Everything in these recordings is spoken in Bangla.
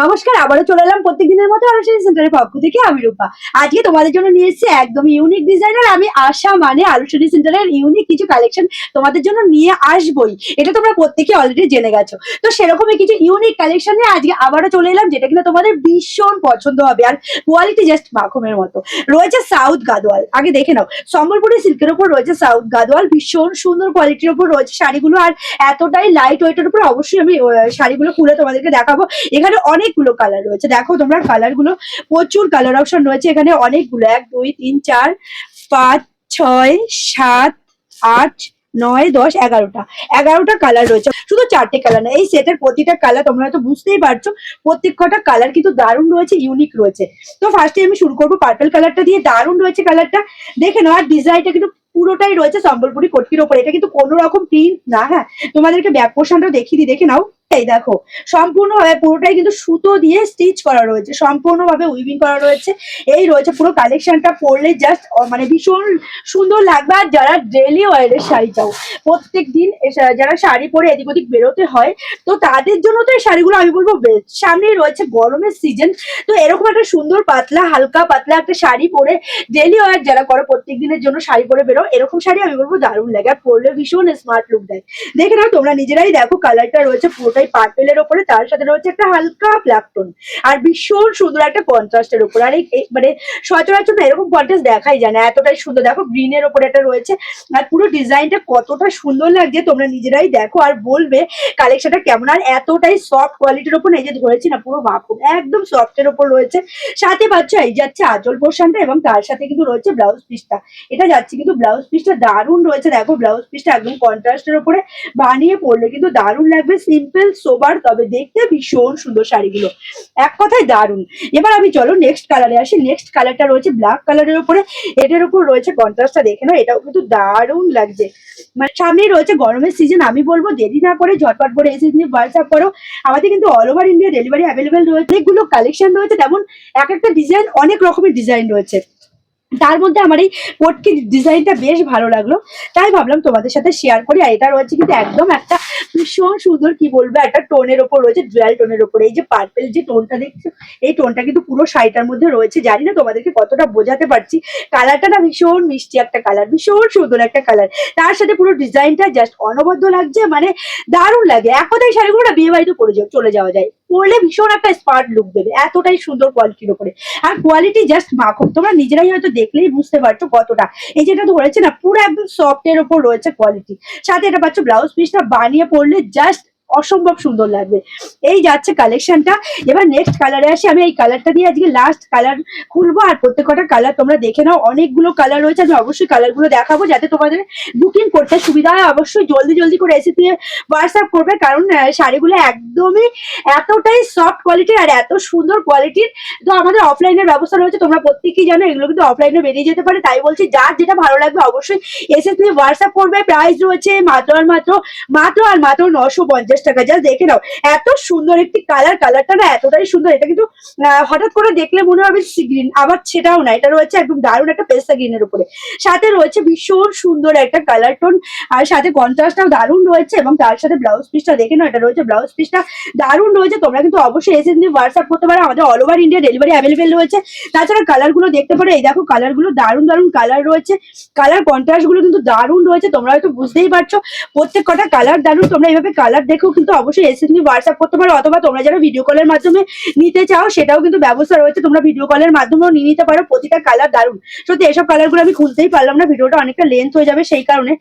নমস্কার, আবারও চলে এলাম প্রত্যেকদিনের মতো আলোচনা সেন্টারের পক্ষ থেকে আমি রূপা। আজকে তোমাদের জন্য নিয়ে এসেছি একদম ইউনিক ডিজাইনার আমি আশা মানে আলোচনী সেন্টারের ইউনিক কিছু কালেকশন তোমাদের জন্য নিয়ে আসবই। এটা তোমরা প্রত্যেকে অলরেডি জেনে গেছো। তো সেরকমই কিছু ইউনিক কালেকশন নিয়ে আজকে আবারও চলে এলাম, যেটা কিনা তোমাদের ভীষণ পছন্দ হবে আর কোয়ালিটি জাস্ট মাখমের মতো। রয়েছে সাউথ গাদোয়াল। আগে দেখে নাও সম্বলপুরি সিল্কের উপর রয়েছে সাউথ গাদোয়াল, ভীষণ সুন্দর কোয়ালিটির উপর রয়েছে শাড়িগুলো আর এতটাই লাইট ওয়েটের উপর অবশ্যই আমি শাড়িগুলো খুলে তোমাদেরকে দেখাবো। এখানে অনেকগুলো কালার রয়েছে। দেখো তোমরা কালারগুলো, প্রচুর কালার অপশন রয়েছে এখানে অনেকগুলো। এক, দুই, তিন, চার, পাঁচ, ছয়, সাত, আট, নয়, দশ, এগারোটা। এগারোটা কালার রয়েছে। শুধু চারটে কালার না, এই সেটের প্রতিটা কালার তোমরা হয়তো বুঝতেই পারছ। প্রত্যেক কটা কালার কিন্তু দারুণ রয়েছে ইউনিক রয়েছে। তো ফার্স্টে আমি শুরু করব পার্পল কালারটা দিয়ে। দারুণ রয়েছে কালারটা দেখে নাও, আর ডিজাইনটা কিন্তু পুরোটাই রয়েছে সম্বলপুরি কটকির ওপরে। এটা কিন্তু কোনো রকম প্রিন্ট না হ্যাঁ? তোমাদেরকে ব্যাক পোর্শনটাও দেখিয়ে দিই। দেখে নাও। এই দেখো, সম্পূর্ণভাবে পুরোটাই কিন্তু সুতো দিয়ে স্টিচ করা রয়েছে, সম্পূর্ণভাবে উইভিং করা রয়েছে। এই রয়েছে পুরো কালেকশনটা পরলে জাস্ট মানে ভীষণ সুন্দর লাগবে। আর যারা ডেলি ওয়ারের শাড়ি চাও প্রত্যেক দিন যারা শাড়ি পরে এদিক ওদিক বেরোতে হয়, তো তাদের জন্য তো এই শাড়িগুলো আমি বলব বেস্ট সামনেই রয়েছে গরমের সিজন তো এরকম একটা সুন্দর পাতলা, হালকা পাতলা একটা শাড়ি পরে ডেলি ওয়ার যারা করো প্রত্যেক দিনের জন্য শাড়ি পরে বেরো, এরকম শাড়ি আমি বলব দারুণ লাগে। আর পরলে ভীষণ স্মার্ট লুক দেয়। দেখে নাও, তোমরা নিজেরাই দেখো কালারটা রয়েছে পুরোটাই পার্পেলের ওপরে তার সাথে রয়েছে একটা হালকা ব্ল্যাক টোন আর ভীষণ সুন্দর একটা কন্ট্রাস্টের উপর আর মানে সচরাচর না এরকম কন্ট্রাস্ট দেখাই যায় না। এতটাই সুন্দর। দেখো, গ্রিনের ওপরে একটা রয়েছে। আর পুরো ডিজাইনটা কতটা সুন্দর লাগছে। তোমরা নিজেরাই দেখো আর বলবে কালেকশনটা কেমন। আর এতটাই সফট কোয়ালিটির ওপর এই যে ধরেছি না, পুরো মাখন একদম সফটের ওপর রয়েছে। সাথে পাচ্ছ, এই যাচ্ছে আঁচল পোর্শনটা এবং তার সাথে কিন্তু রয়েছে ব্লাউজ পিসটা এটা যাচ্ছে কিন্তু ব্লাউজ পিসটা দারুণ রয়েছে। দেখো ব্লাউজ পিসটা একদম কন্ট্রাস্টের উপরে বানিয়ে পড়লে কিন্তু দারুণ লাগবে। সিম্পল সোবার, তবে দেখতে ভীষণ সুন্দর শাড়িগুলো। এক কথায় দারুণ। এবার আমি চলো নেক্সট কালারে আসি। নেক্সট কালারটা রয়েছে ব্ল্যাক কালারের উপরে। এটার উপর রয়েছে কন্ট্রাস্টটা দেখে নাও। এটাও কিন্তু দারুণ লাগছে। মানে সামনেই রয়েছে গরমের সিজন আমি বলব দেরি না করে ঝটপট করে এই সিজনে হোয়াটসঅ্যাপ করো। আমাদের কিন্তু all over India delivery available রয়েছে। অনেকগুলো কালেকশন রয়েছে। তেমন এক একটা ডিজাইন অনেক রকমের ডিজাইন রয়েছে। তার মধ্যে আমার এই পটকি ডিজাইনটা বেশ ভালো লাগল। তাই ভাবলাম তোমাদের সাথে শেয়ার করি। আর এটা রয়েছে কিন্তু একদম একটা ভীষণ সুন্দর, কি বলব, একটা টোনের ওপর রয়েছে ডুয়াল টোনের ওপর। এই যে পার্পেল যে টোনটা দেখছ, এই টোনটা কিন্তু পুরো শাড়িটার মধ্যে রয়েছে। জানি না তোমাদেরকে কতটা বোঝাতে পারছি। কালারটা না ভীষণ মিষ্টি একটা কালার ভীষণ সুন্দর একটা কালার তার সাথে পুরো ডিজাইনটা জাস্ট অনবদ্য লাগছে মানে দারুণ লাগে। এক কথায় শাড়িগুলো না বিয়ে বাড়িতে পরে চলে যাওয়া যায়। পরলে ভীষণ একটা স্মার্ট লুক দেবে, এতটাই সুন্দর কোয়ালিটির উপরে। আর কোয়ালিটি জাস্ট মাখন তোমরা নিজেরাই হয়তো দেখলেই বুঝতে পারছ কতটা। এই যেটা ধরেছে না, পুরো একদম সফট এর উপর রয়েছে কোয়ালিটি সাথে এটা পাচ্ছ ব্লাউজ পিসটা বানিয়ে পরলে জাস্ট অসম্ভব সুন্দর লাগবে। এই যাচ্ছে কালেকশনটা এবার নেক্সট কালারে আসি। আমি এই কালারটা দিয়ে আজকে লাস্ট কালার খুলবো। আর প্রত্যেকটা কালার তোমরা দেখে নাও। অনেকগুলো কালার রয়েছে। আমি অবশ্যই কালারগুলো দেখাবো যাতে তোমাদের বুকিং করতে সুবিধা হয়। অবশ্যই জলদি জলদি করে এসে দিয়ে হোয়াটসঅ্যাপ করবে। কারণ শাড়িগুলো একদমই এতটাই সফট কোয়ালিটির আর এত সুন্দর কোয়ালিটির তো আমাদের অফলাইনের ব্যবস্থা রয়েছে। তোমরা প্রত্যেকেই জানো, এগুলো কিন্তু অফলাইনে বেরিয়ে যেতে পারে। তাই বলছি, যার যেটা ভালো লাগবে অবশ্যই এসে তুমি হোয়াটসঅ্যাপ করবে। প্রাইস রয়েছে মাত্র আর মাত্র মাত্র আর মাত্র নশো পঞ্চাশ টাকা। যা দেখে নাও, এত সুন্দর একটি কালার কালারটা না এতটাই সুন্দর, এটা কিন্তু হঠাৎ করে দেখলে মনে হবে গ্রিন আবার সেটাও না, এটা রয়েছে একদম দারুণ একটা পেস্তা গ্রিনের উপরে। সাথে রয়েছে ভীষণ সুন্দর একটা কালার টোন আর সাথে কন্ট্রাস্টটাও দারুণ রয়েছে, এবং তার সাথে ব্লাউজ পিসটা দেখে নাও, এটা রয়েছে ব্লাউজ পিসটা দারুণ রয়েছে। তোমরা কিন্তু অবশ্যই এসে নিয়ে হোয়াটসঅ্যাপ করতে পারো, আমাদের all over India delivery available রয়েছে। তাছাড়া কালারগুলো দেখতে পারো, এই দেখো কালারগুলো দারুণ দারুণ কালার রয়েছে। কালার কন্ট্রাস্টগুলো কিন্তু দারুণ রয়েছে, তোমরা হয়তো বুঝতেই পারছ, প্রত্যেক কটা কালার দারুণ, তোমরা এইভাবে কালার দেখেও কিন্তু অবশ্যই এসে নিয়ে হোয়াটসঅ্যাপ করতে পারো, অথবা তোমরা যারা ভিডিও কলের মাধ্যমে নিতে চাও, সেটাও কিন্তু ব্যবস্থা রয়েছে। তোমরা ভিডিও কলের মাধ্যমেও নিয়ে নিতে পারো। প্রতিটা কালার দারুণ। সত্যি, এসব কালারগুলো আমি খুলতেই পারলাম না। ভিডিওটা অনেকটা লেন্থ হয়ে যাবে সেই কারণে।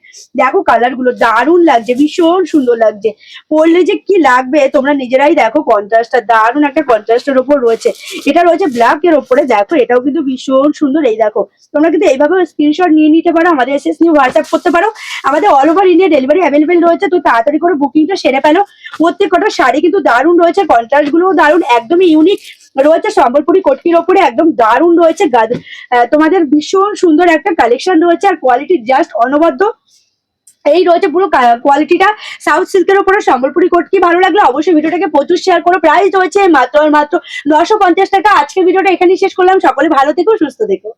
দেখো কালারগুলো দারুণ লাগছে, ভীষণ সুন্দর লাগছে। পরলে যে কি লাগবে, তোমরা নিজেরাই দেখো কন্ট্রাস্টটা দারুণ একটা কন্ট্রাস্টের ওপর রয়েছে। এটা রয়েছে ব্ল্যাক এর ওপরে দেখো, এটাও কিন্তু ভীষণ সুন্দর। এই দেখো, তোমরা কিন্তু এইভাবে স্ক্রিনশট নিয়ে নিতে পারো। আমাদের এসএস নিয়ে হোয়াটসঅ্যাপ করতে পারো। আমাদের all over India delivery available রয়েছে। তো তাড়াতাড়ি করে বুকিংটা সেরে ফেলো। প্রত্যেক কটা শাড়ি কিন্তু দারুণ রয়েছে কন্ট্রাস্টগুলো দারুণ, একদমই ইউনিক রয়েছে। সম্বলপুরি কটকির ওপরে একদম দারুণ রয়েছে তোমাদের ভীষণ সুন্দর একটা কালেকশন রয়েছে আর কোয়ালিটি জাস্ট অনবদ্য। এই রয়েছে পুরো কোয়ালিটিটা সাউথ সিল্কের উপরে সম্বলপুরি কোট কি ভালো লাগল অবশ্যই ভিডিওটাকে প্রচুর শেয়ার করো। প্রাইস রয়েছে মাত্র আর মাত্র নশো পঞ্চাশ টাকা। আজকের ভিডিওটা এখানেই শেষ করলাম। সকলে ভালো থেকো, সুস্থ থেকো।